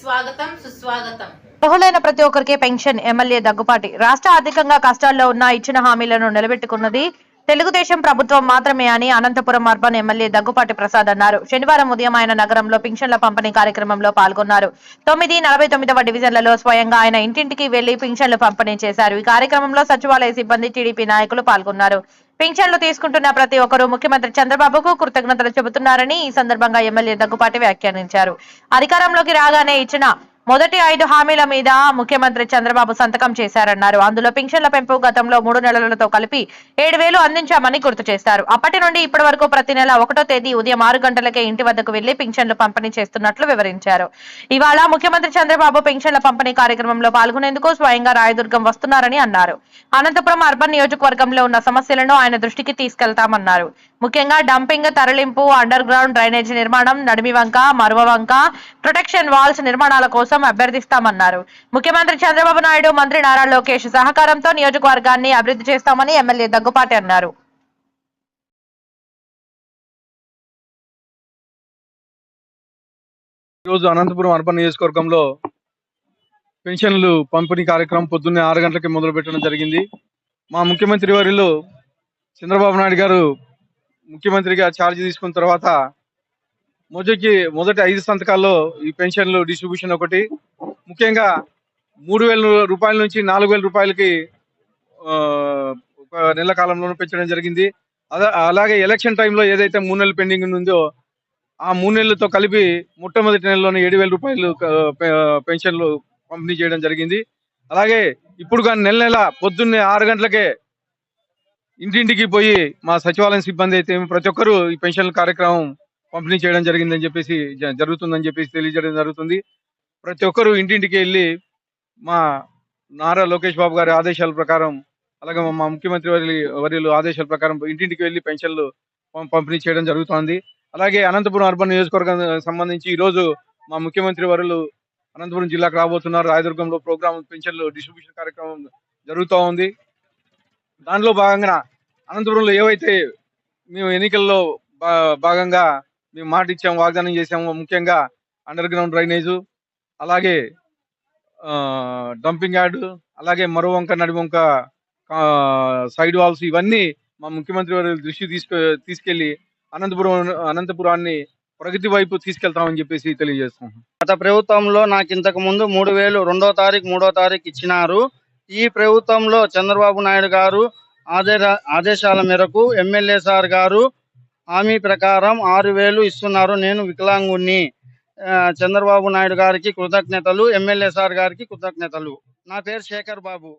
స్వాగతం అర్హులైన ప్రతి ఒక్కరికి పెన్షన్ ఎమ్మెల్యే దగ్గుపాటి. రాష్ట్ర ఆర్థికంగా కష్టాల్లో ఉన్న ఇచ్చిన హామీలను నిలబెట్టుకున్నది తెలుగుదేశం ప్రభుత్వం మాత్రమే అని అనంతపురం అర్బన్ ఎమ్మెల్యే దగ్గుపాటి ప్రసాద్ అన్నారు. శనివారం ఉదయం ఆయన నగరంలో పింఛన్ల పంపిణీ కార్యక్రమంలో పాల్గొన్నారు. తొమ్మిది నలభై తొమ్మిదవ డివిజన్లలో స్వయంగా ఆయన ఇంటింటికి వెళ్ళి పింఛన్లు పంపిణీ చేశారు. ఈ కార్యక్రమంలో సచివాలయ సిబ్బంది టీడీపీ నాయకులు పాల్గొన్నారు. పింఛన్లు తీసుకుంటున్న ప్రతి ఒక్కరూ ముఖ్యమంత్రి చంద్రబాబుకు కృతజ్ఞతలు చెబుతున్నారని ఈ సందర్భంగా ఎమ్మెల్యే దగ్గుపాటి వ్యాఖ్యానించారు. అధికారంలోకి రాగానే ఇచ్చిన మొదటి ఐదు హామీల మీద ముఖ్యమంత్రి చంద్రబాబు సంతకం చేశారన్నారు. అందులో పింఛన్ల పెంపు గతంలో మూడు నెలలతో కలిపి ఏడు వేలు అందించామని గుర్తు చేశారు అప్పటి నుండి ఇప్పటి వరకు ప్రతి నెల ఒకటో తేదీ ఉదయం ఆరు గంటలకే ఇంటి వద్దకు వెళ్ళి పింఛన్లు పంపిణీ చేస్తున్నట్లు వివరించారు. ఇవాళ ముఖ్యమంత్రి చంద్రబాబు పింఛన్ల పంపిణీ కార్యక్రమంలో పాల్గొనేందుకు స్వయంగా రాయదుర్గం వస్తున్నారని అన్నారు. అనంతపురం అర్బన్ నియోజకవర్గంలో ఉన్న సమస్యలను ఆయన దృష్టికి తీసుకెళ్తామన్నారు. ముఖ్యంగా డంపింగ్ తరలింపు అండర్ గ్రౌండ్ డ్రైనేజీ నిర్మాణం నడిమి వంక మరువ వంక ప్రొటెక్షన్ వాల్స్ నిర్మాణాల కోసం కోసం అభ్యర్థిస్తామన్నారు. ముఖ్యమంత్రి చంద్రబాబు నాయుడు మంత్రి నారా లోకేష్ సహకారంతో నియోజకవర్గాన్ని అభివృద్ధి చేస్తామని ఎమ్మెల్యే దగ్గుపాటి అన్నారు. ఈరోజు అనంతపురం అర్బన్ నియోజకవర్గంలో పెన్షన్లు పంపిణీ కార్యక్రమం పొద్దున్నే ఆరు గంటలకి మొదలు పెట్టడం జరిగింది. మా ముఖ్యమంత్రి వారిలో చంద్రబాబు నాయుడు గారు ముఖ్యమంత్రిగా ఛార్జ్ తీసుకున్న తర్వాత మొదటి మొదటి ఐదు సంతకాల్లో ఈ పెన్షన్లు డిస్ట్రిబ్యూషన్ ఒకటి. ముఖ్యంగా మూడు వేల రూపాయల నుంచి నాలుగు వేల రూపాయలకి ఒక నెల కాలంలోనూ పెంచడం జరిగింది. అదే అలాగే ఎలక్షన్ టైంలో ఏదైతే మూడు నెలలు పెండింగ్ ఉందో ఆ మూడు నెలలతో కలిపి మొట్టమొదటి నెలలోనే ఏడు వేల రూపాయలు పెన్షన్లు పంపిణీ చేయడం జరిగింది. అలాగే ఇప్పుడు కానీ నెల నెల పొద్దున్నే ఆరు గంటలకే ఇంటింటికి పోయి మా సచివాలయం సిబ్బంది అయితే ప్రతి ఒక్కరూ ఈ పెన్షన్ కార్యక్రమం పంపిణీ చేయడం జరిగిందని చెప్పేసి జ- జరుగుతుందని చెప్పేసి తెలియజేయడం జరుగుతుంది. ప్రతి ఒక్కరూ ఇంటింటికి వెళ్ళి మా నారా లోకేష్ బాబు గారి ఆదేశాల ప్రకారం అలాగే మా ముఖ్యమంత్రి వారి వర్యులు ఆదేశాల ప్రకారం ఇంటింటికి వెళ్ళి పెన్షన్లు పంపిణీ చేయడం జరుగుతోంది. అలాగే అనంతపురం అర్బన్ నియోజకవర్గం సంబంధించి ఈరోజు మా ముఖ్యమంత్రి వరులు అనంతపురం జిల్లాకు రాబోతున్నారు. రాయదుర్గంలో ప్రోగ్రామ్ పెన్షన్లు డిస్ట్రిబ్యూషన్ కార్యక్రమం జరుగుతూ ఉంది. దానిలో భాగంగా అనంతపురంలో ఏవైతే మేము ఎన్నికల్లో భాగంగా మేము మాట ఇచ్చాము వాగ్దానం చేశాము. ముఖ్యంగా అండర్ గ్రౌండ్ డ్రైనేజు అలాగే డంపింగ్ యార్డు అలాగే మరో వంక నడివంక సైడ్ వాల్స్ ఇవన్నీ మా ముఖ్యమంత్రి వారి దృష్టి తీసుకు తీసుకెళ్ళి అనంతపురం అనంతపురాన్ని ప్రగతి వైపు తీసుకెళ్తామని చెప్పేసి తెలియజేస్తున్నాం. గత ప్రభుత్వంలో నాకు ఇంతకు ముందు మూడు వేలు రెండో తారీఖు మూడో తారీఖు ఇచ్చినారు. ఈ ప్రభుత్వంలో చంద్రబాబు నాయుడు గారు ఆదేశ ఆదేశాల మేరకు ఎమ్మెల్యే సార్ గారు హామీ ప్రకారం ఆరు వేలు ఇస్తున్నారు. నేను వికలాంగుణ్ణి. చంద్రబాబు నాయుడు గారికి కృతజ్ఞతలు. ఎమ్మెల్యే సార్ గారికి కృతజ్ఞతలు. నా పేరు శేఖర్ బాబు.